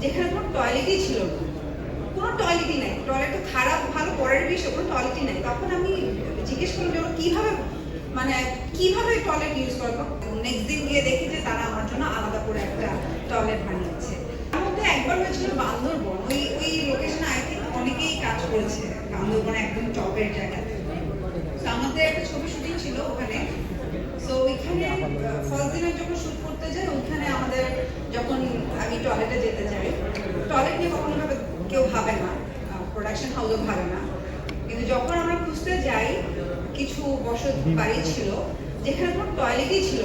যেখানে কোনো টয়লেটই ছিল না। কোনো টয়লেটই নাই। টয়লেট তো খারাপ, ভালো, পরের বিষয় কোনো টয়লেটই নাই। তখন আমি জিজ্ঞেস করলাম যে ওরা কীভাবে মানে কীভাবে টয়লেট ইউজ করব নেক্সট দিন গিয়ে দেখি যে তারা আমার জন্য আলাদা করে একটা টয়লেট বানিয়েছে। তার মধ্যে একবার হয়েছিল বান্দরবন। ওই ওই লোকেশনে আই থিঙ্ক অনেকেই কাজ করেছে। বান্দরবনে একদম টপের জায়গাতে। তো আমাদের একটা ছবি শুটিং ছিল ওখানে। সো ওইখানে ফার্স্ট দিনের যখন শুট করতে যাই, ওইখানে আমাদের টয়লেটে যেতে চাই। টয়লেট নিয়ে কখনো ভাবে কেউ ভাবে না। প্রোডাকশন হাউসও ভাবে না। কিন্তু যখন আমরা খুঁজতে যাই, কিছু বছর বাড়ি ছিল, যেখানে কোনো টয়লেটই ছিল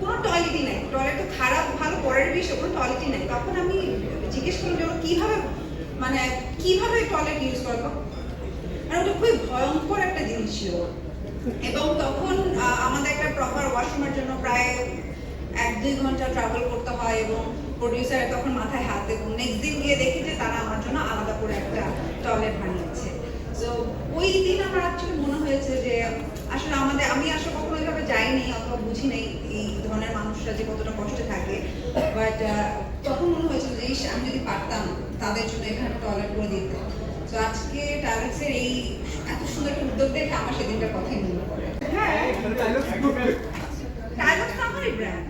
কোনো টয়লেটই নাই। টয়লেট তো খারাপ, ভালো পরের বিষয়, কোনো টয়লেটই নাই। তখন আমি জিজ্ঞেস করলাম যে কীভাবে মানে কীভাবে টয়লেট ইউজ করব আর ওটা খুবই ভয়ঙ্কর একটা জিনিস ছিল। এবং তখন আমাদের একটা প্রপার ওয়াশরুমের জন্য প্রায় এক দুই ঘণ্টা ট্রাভেল করতে হয় এবং প্রডিউসার তখন মাথায় হাত এবং নেক্সট দিন গিয়ে দেখি যে তারা আমার জন্য আলাদা করে একটা টয়লেট বানিয়েছে। তো ওই দিন আমার অ্যাকচুয়ালি মনে হয়েছে যে আসলে আমাদের আমি আসলে কখনো এভাবে যাইনি অথবা বুঝি নেই এই ধরনের মানুষরা যে কতটা কষ্টে থাকে। বাট তখন মনে হয়েছিল যে ইস, আমি যদি পারতাম তাদের জন্য এখানে টয়লেট করে দিতে। তো আজকে ট্রাভেলসের এই এত সুন্দর একটা উদ্যোগ দেখে আমার সেদিনটার কথাই মনে পড়ে। হ্যাঁ ট্রাভেলস তো আমারই ব্র্যান্ড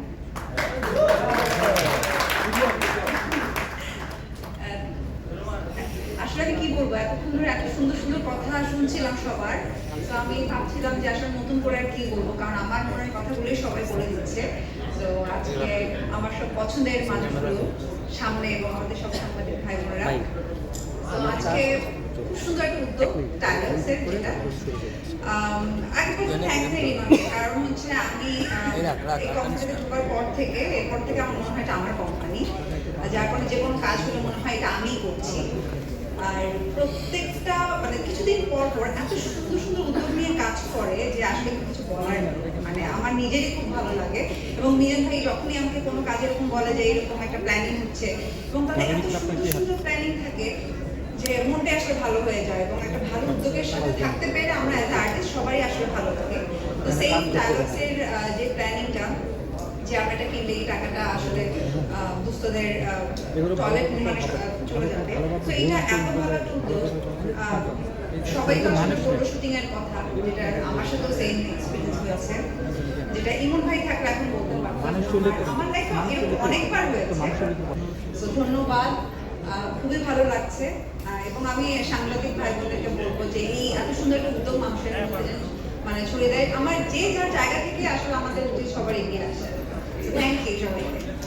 আসলে আমি কি বলব এতক্ষণ ধরে এত সুন্দর সুন্দর কথা শুনছিলাম সবার তো আমি ভাবছিলাম যে আসলে নতুন করে আর কি বলব কারণ আমার মনের কথাগুলোই সবাই বলে দিচ্ছে। তো আজকে আমার সব পছন্দের মানুষগুলো সামনে এবং আমাদের সব সাংবাদিক ভাই বোনেরা তো আজকে খুব সুন্দর একটা উদ্যোগ টাইগার্সের যেটা। আগে প্রথম কারণ হচ্ছে আমি এই কোম্পানিতে ঢোকার পর থেকে এরপর থেকে আমার মনে হয় এটা আমার কোম্পানি যার কারণে যে কোনো কাজগুলো মনে হয় এটা আমিই করছি। আর প্রত্যেকটা মানে কিছুদিন পর পর এত সুন্দর সুন্দর উদ্যোগ নিয়ে কাজ করে যে আসলে কিছু বলার নেই। মানে আমার নিজেরই খুব ভালো লাগে। এবং মিজান ভাই যখনই আমাকে কোনো কাজে এরকম বলে যে এরকম একটা প্ল্যানিং হচ্ছে এবং তাদের এত সুন্দর সুন্দর প্ল্যানিং থাকে যে মনটা আসলে ভালো হয়ে যায় এবং একটা ভালো উদ্যোগের সাথে থাকতে পেরে আমরা অ্যাজ আর্টিস্ট সবাই আসলে ভালো থাকে তো সেই ডায়ালগসের যে প্ল্যানিংটা যে আমরা এটা কিনলে এই টাকাটা আসলে দুস্থদের টয়লেট নির্মাণে চলে যাবে। তো এটা এত ভালো একটা উদ্যোগ সবাই তো আসলে ফটো শুটিং এর কথা যেটা আমার সাথেও সেম এক্সপিরিয়েন্স হয়েছে। যেটা ইমন ভাই থাকলে এখন বলতে পারতাম আমার লাইফে এরকম অনেকবার হয়েছে। তো ধন্যবাদ। খুবই ভালো লাগছে। এবং আমি সাংবাদিক ভাই বোনদেরকে বলব যে এই এত সুন্দর একটা উদ্যোগ মানুষের মানে ছড়িয়ে দেয়। আমার যে যার জায়গা থেকে আসলে আমাদের উচিত সবার এগিয়ে আসে। Thank you, Joanne.